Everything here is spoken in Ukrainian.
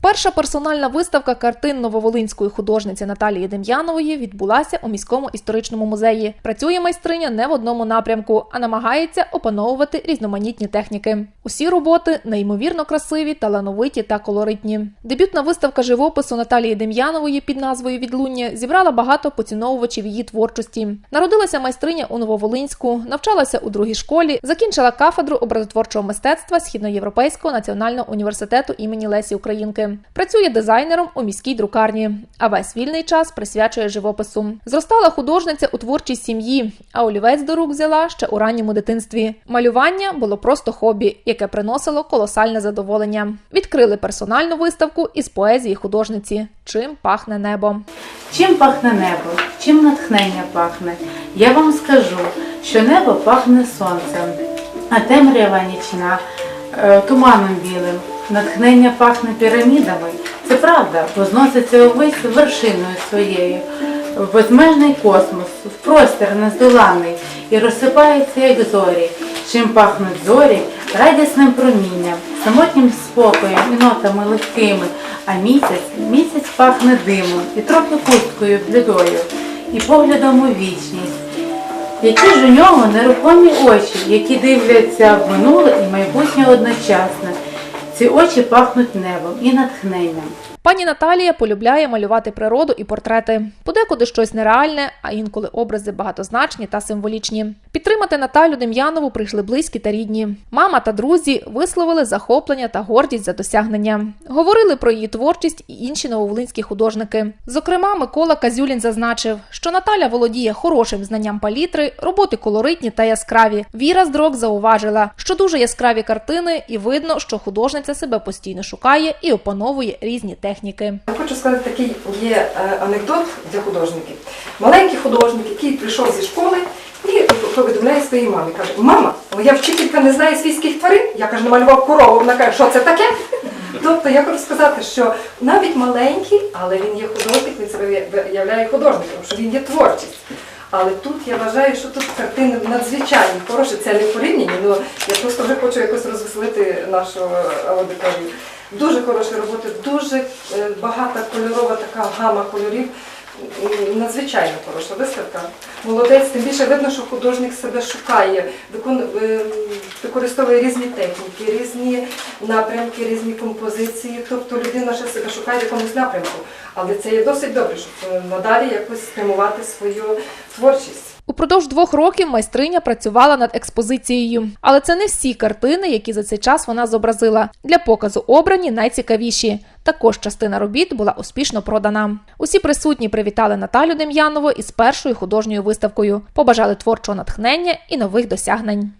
Перша персональна виставка картин нововолинської художниці Наталії Дем'янової відбулася у міському історичному музеї. Працює майстриня не в одному напрямку, а намагається опановувати різноманітні техніки. Усі роботи неймовірно красиві, талановиті та колоритні. Дебютна виставка живопису Наталії Дем'янової під назвою Відлуння зібрала багато поціновувачів її творчості. Народилася майстриня у Нововолинську, навчалася у другій школі, закінчила кафедру образотворчого мистецтва Східноєвропейського національного університету імені Лесі Українки. Працює дизайнером у міській друкарні, а весь вільний час присвячує живопису. Зростала художниця у творчій сім'ї, а олівець до рук взяла ще у ранньому дитинстві. Малювання було просто хобі, яке приносило колосальне задоволення. Відкрили персональну виставку із поезії художниці Чим пахне небо. Чим пахне небо? Чим натхнення пахне? Я вам скажу, що небо пахне сонцем, а темрява нічна е, туманом білим. Натхнення пахне пірамідами. Це правда, бо зноситься увесь вершиною своєю, безмежний космос, в простір нездоланний і розсипається, як зорі. Чим пахнуть зорі радісним промінням, самотнім спокоєм і нотами легкими, а місяць, місяць пахне димом і трохи пусткою блідою, і поглядом у вічність. Які ж у нього нерухомі очі, які дивляться в минуле і майбутнє одночасно. Ці очі пахнуть небом і натхненням. Пані Наталія полюбляє малювати природу і портрети. Подекуди щось нереальне, а інколи образи багатозначні та символічні. Підтримати Наталю Дем'янову прийшли близькі та рідні. Мама та друзі висловили захоплення та гордість за досягнення. Говорили про її творчість і інші нововолинські художники. Зокрема, Микола Казюлін зазначив, що Наталя володіє хорошим знанням палітри, роботи колоритні та яскраві. Віра Здрок зауважила, що дуже яскраві картини, і видно, що художниця себе постійно шукає і опановує різні техніки. Я Хочу сказати, такий є е, анекдот для художників. Маленький художник, який прийшов зі школи повідомляє своїй мамі. Каже, мама, але я вчителька не знаю свійських тварин. Я каже, намалював корову. Вона каже, що це таке? Тобто я хочу сказати, що навіть маленький, але він є художник, він себе виявляє художником, що він є творчість. Але тут я вважаю, що тут картини надзвичайно хороші. Це не порівняння, ну я просто вже хочу якось розвеселити нашу аудиторію. Дуже хороші роботи, дуже е, багата кольорова така гама кольорів. Надзвичайно хороша виставка. Молодець, тим більше видно, що художник себе шукає, е, використовує різні техніки, різні напрямки, різні композиції. Тобто людина ще себе шукає в якомусь напрямку. Але це є досить добре, щоб е, надалі якось спрямувати свою творчість. Упродовж двох років майстриня працювала над експозицією, але це не всі картини, які за цей час вона зобразила. Для показу обрані найцікавіші. Також частина робіт була успішно продана. Усі присутні привітали Наталю Дем'янову із першою художньою виставкою, побажали творчого натхнення і нових досягнень.